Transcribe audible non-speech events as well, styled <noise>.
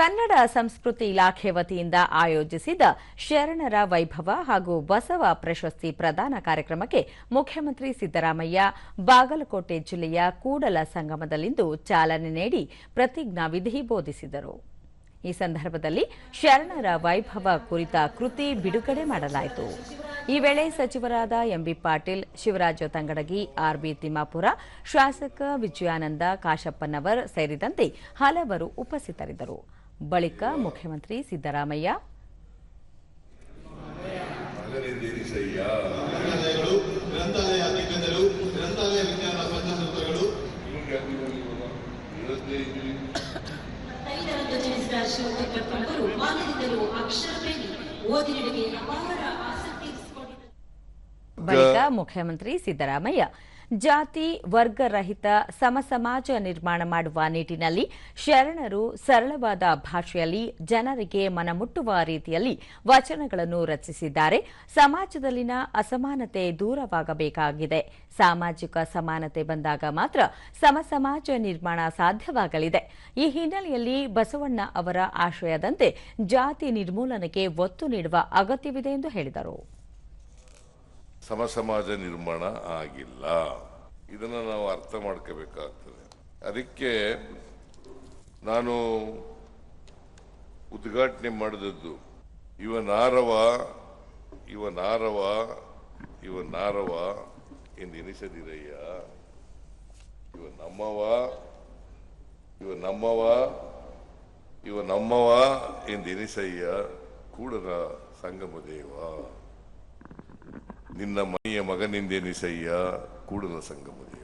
ಕನ್ನಡ ಸಂಸ್ಕೃತಿ ಇಲಾಖೆ ವತಿಯಿಂದ ಆಯೋಜಿಸಿದ ಶರಣರ ವೈಭವ ಹಾಗೂ ಬಸವ ಪ್ರಶಸ್ತಿ ಪ್ರದಾನ ಕಾರ್ಯಕ್ರಮಕ್ಕೆ ಮುಖ್ಯಮಂತ್ರಿ ಸಿದ್ದರಾಮಯ್ಯ, ಬಾಗಲಕೋಟೆ ಜಿಲ್ಲೆಯ ಕೂಡಲ ಸಂಗಮದಲ್ಲಿಂದು ಚಾಲನೆ ನೀಡಿ ಪ್ರತಿಜ್ಞಾವಿಧಿ ಬೋಧಿಸಿದರು. ಈ ಸಂದರ್ಭದಲ್ಲಿ ಶರಣರ ವೈಭವ ಕುರಿತ ಕೃತಿ ಬಿಡುಗಡೆ ಮಾಡಲಾಯಿತು. ಈ ವೇಳೆ ಸಚಿವರಾದ ಎಂಬಿ ಪಾಟೀಲ್, ಶಿವರಾಜ ತಂಗಡಗಿ ಆರ್ಬಿ ತಿಮ್ಮಾಪುರ, ಶಾಸಕ ವಿಜಯಾನಂದ ಕಾಶಪ್ಪನವರ್ ಸೇರಿದಂತೆ ಹಲವರು ಉಪಸ್ಥಿತರಿದ್ದರು. ಬಳಿಕ ಮುಖ್ಯಮಂತ್ರಿ ಸಿದ್ದರಾಮಯ್ಯ. <coughs> ಬಳಿಕ ಮುಖ್ಯಮಂತ್ರಿ ಸಿದ್ದರಾಮಯ್ಯ. ಜಾತಿ ವರ್ಗರಹಿತ ಸಮಸಮಾಜ ನಿರ್ಮಾಣ ಮಾಡುವ ನಿಟ್ಟಿನಲ್ಲಿ ಶರಣರು ಸರಳವಾದ ಭಾಷೆಯಲ್ಲಿ ಜನರಿಗೆ ಮನಮುಟ್ಟುವ ರೀತಿಯಲ್ಲಿ ವಚನಗಳನ್ನು ರಚಿಸಿದ್ದಾರೆ. ಸಮಾಜದಲ್ಲಿನ ಅಸಮಾನತೆ ದೂರವಾಗಬೇಕಾಗಿದೆ. ಸಾಮಾಜಿಕ ಸಮಾನತೆ ಬಂದಾಗ ಮಾತ್ರ ಸಮಸಮಾಜ ನಿರ್ಮಾಣ ಸಾಧ್ಯವಾಗಲಿದೆ. ಈ ಹಿನ್ನೆಲೆಯಲ್ಲಿ ಬಸವಣ್ಣ ಅವರ ಆಶಯದಂತೆ ಜಾತಿ ನಿರ್ಮೂಲನೆಗೆ ಒತ್ತು ನೀಡುವ ಅಗತ್ಯವಿದೆ ಎಂದು ಹೇಳಿದರು. ಸಮ ಸಮಾಜ ನಿರ್ಮಾಣ ಆಗಿಲ್ಲ. ಇದನ್ನು ನಾವು ಅರ್ಥ ಮಾಡ್ಕೋಬೇಕಾಗ್ತದೆ. ಅದಕ್ಕೆ ನಾನು ಉದ್ಘಾಟನೆ ಮಾಡಿದದ್ದು, ಇವ ನಾರವ ಇವ ನಾರವ ಇವ ನಾರವ ಎಂದು ಎನಿಸದಿರಯ್ಯ. ಇವ ನಮ್ಮವ ಇವ ನಮ್ಮವ ಇವ ನಮ್ಮವ ಎಂದು ಎನಿಸಯ್ಯ. ಕೂಡದ ಸಂಗಮ ದೇವ ನಿನ್ನ ಮನೆಯ ಮಗನಿಂದೆನಿಸಯ್ಯ? ಕೂಡಲ ಸಂಗಮ ದೇವ